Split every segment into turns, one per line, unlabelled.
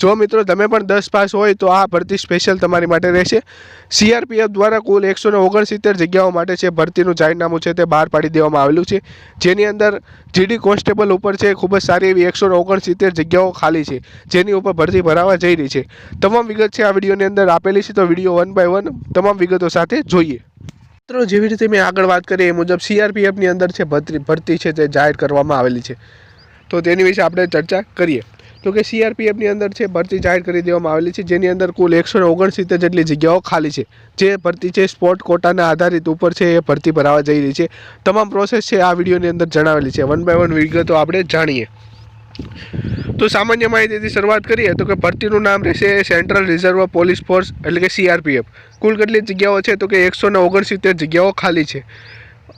જો મિત્રો તમે પણ દસ પાસ હોય તો આ ભરતી સ્પેશિયલ તમારી માટે રહેશે. સીઆરપીએફ દ્વારા કુલ એકસો ઓગણસિત્તેર જગ્યાઓ માટે છે ભરતીનું જાહેરનામું છે તે બહાર પાડી દેવામાં આવેલું છે. જેની અંદર જીડી કોન્સ્ટેબલ ઉપર છે ખૂબ જ સારી એવી એકસો ઓગણસિત્તેર જગ્યાઓ ખાલી છે. જેની ઉપર ભરતી ભરાવા જઈ રહી છે. તમામ વિગત છે આ વિડીયોની અંદર આપેલી છે તો વીડિયો વન બાય વન તમામ વિગતો સાથે જોઈએ. મિત્રો, જેવી રીતે મેં આગળ વાત કરી એ મુજબ સીઆરપીએફની અંદર છે ભરતી ભરતી છે તે જાહેર કરવામાં આવેલી છે. તો તેની વિશે આપણે ચર્ચા કરીએ. તો કે સીઆરપીએફની અંદર છે, ભરતી જાહેર કરી દેવામાં આવેલી છે, જેની અંદર કુલ એકસો ઓગણસિત્તેર જેટલી જગ્યાઓ ખાલી છે. જે ભરતી છે, સ્પોટ કોટાના આધારિત ઉપર છે, એ ભરતી ભરાવા જઈ રહી છે. તમામ પ્રોસેસ છે, આ વિડીયોની અંદર જણાવેલી છે. વન બાય વન વિગતો આપણે જાણીએ. તો સામાન્ય માહિતીથી શરૂઆત કરીએ, તો કે ભરતીનું નામ રહેશે સેન્ટ્રલ રિઝર્વ પોલીસ ફોર્સ એટલે કે સીઆરપીએફ કુલ કેટલી જગ્યાઓ છે? તો કે એકસો ઓગણસિત્તેર જગ્યાઓ ખાલી છે.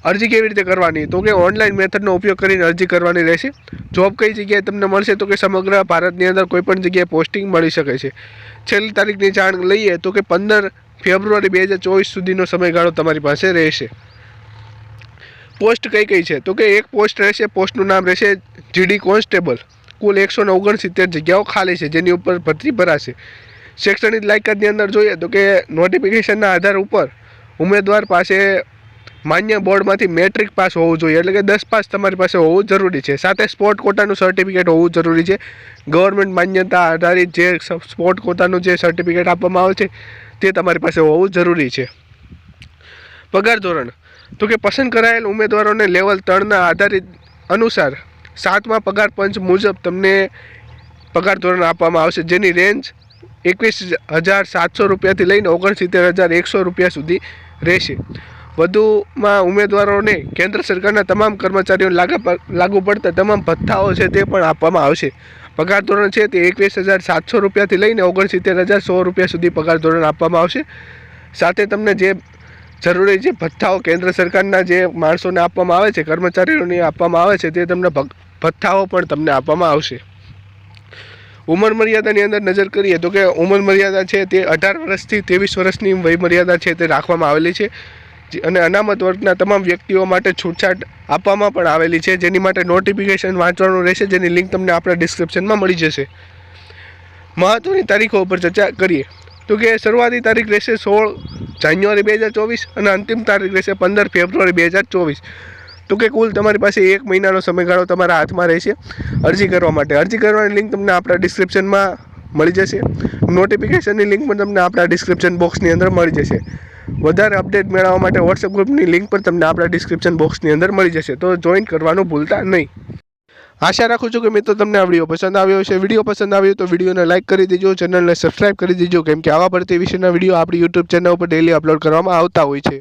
અરજી કેવી રીતે કરવાની? તો કે ઓનલાઈન મેથડનો ઉપયોગ કરીને અરજી કરવાની રહેશે. જોબ કઈ જગ્યાએ તમને મળશે તો કે સમગ્ર ભારતની અંદર કોઈપણ જગ્યાએ પોસ્ટિંગ મળી શકે છે. છેલ્લી તારીખની જાણ લઈએ તો કે પંદર ફેબ્રુઆરી બે હજાર ચોવીસ સુધીનો સમયગાળો તમારી પાસે રહેશે. પોસ્ટ કઈ કઈ છે? તો કે એક પોસ્ટ રહેશે પોસ્ટનું નામ રહેશે જીડી કોન્સ્ટેબલ કુલ એકસો ને ઓગણસિત્તેર જગ્યાઓ ખાલી છે, જેની ઉપર ભરતી ભરાશે. શૈક્ષણિક લાયકાતની અંદર જોઈએ તો કે નોટિફિકેશનના આધાર ઉપર ઉમેદવાર પાસે માન્ય બોર્ડમાંથી મેટ્રિક પાસ હોવું જોઈએ, એટલે કે દસ પાસ તમારી પાસે હોવું જરૂરી છે. સાથે સ્પોર્ટ કોટાનું સર્ટિફિકેટ હોવું જરૂરી છે. ગવર્મેન્ટ માન્યતા આધારિત જે સ્પોર્ટ કોટાનું જે સર્ટિફિકેટ આપવામાં આવે છે, તે તમારી પાસે હોવું જરૂરી છે. પગાર ધોરણ. તો કે પસંદ કરાયેલ ઉમેદવારોને લેવલ ત્રણના આધારિત અનુસાર સાતમા પગાર પંચ મુજબ તમને પગાર ધોરણ આપવામાં આવશે, જેની રેન્જ એકવીસ હજાર સાતસો રૂપિયાથી લઈને ઓગણસિત્તેર હજાર એકસો રૂપિયા સુધી રહેશે. વધુમાં ઉમેદવારોને કેન્દ્ર સરકારના તમામ કર્મચારીઓ લાગા પડતા તમામ ભથ્થાઓ છે તે પણ આપવામાં આવશે. પગાર ધોરણ છે તે એકવીસ હજાર સાતસો રૂપિયાથી લઈને ઓગણસિત્તેર હજાર સો રૂપિયા સુધી પગાર ધોરણ આપવામાં આવશે. સાથે તમને જે જરૂરી જે ભથ્થાઓ કેન્દ્ર સરકારના જે માણસોને આપવામાં આવે છે, કર્મચારીઓને આપવામાં આવે છે તે તમને ભથ્થાઓ પણ તમને આપવામાં આવશે. ઉંમર મર્યાદાની અંદર નજર કરીએ તો કે ઉંમર મર્યાદા છે તે અઢાર વર્ષથી ત્રેવીસ વર્ષની વય મર્યાદા છે તે રાખવામાં આવેલી છે. અને અનામત વર્ગના તમામ વ્યક્તિઓ માટે છૂટછાટ આપવામાં પણ આવેલી છે, જેની માટે નોટિફિકેશન વાંચવાનું રહેશે, જેની લિંક તમને આપણા ડિસ્ક્રિપ્શનમાં મળી જશે. મહત્ત્વની તારીખો ઉપર ચર્ચા કરીએ. તો કે શરૂઆતી તારીખ રહેશે સોળ જાન્યુઆરી બે હજાર ચોવીસ અને અંતિમ તારીખ રહેશે પંદર ફેબ્રુઆરી બે હજાર ચોવીસ. તો કે કુલ તમારી પાસે એક મહિનાનો સમયગાળો તમારા હાથમાં રહેશે. અરજી કરવા માટે. અરજી કરવાની લિંક તમને આપણા ડિસ્ક્રિપ્શનમાં મળી જશે. નોટિફિકેશનની લિંક પણ તમને આપણા ડિસ્ક્રિપ્શન બોક્સની અંદર મળી જશે. વધારે અપડેટ મેળવવા માટે વોટ્સએપ ગ્રુપની લિંક પણ તમને આપણા ડિસ્ક્રિપ્શન બોક્સની અંદર મળી જશે. તો જોઈન કરવાનું ભૂલતા નહીં. આશા રાખું છું કે મિત્રો તમને આ વીડિયો પસંદ આવ્યો છે વીડિયો પસંદ આવ્યો તો વિડીયોને લાઇક કરી દેજો ચેનલને સબસ્ક્રાઇબ કરી દેજો, કેમ કે આવા ભરતી વિશેના વીડિયો આપણી યુટ્યુબ ચેનલ ઉપર ડેલી અપલોડ કરવામાં આવતા હોય છે.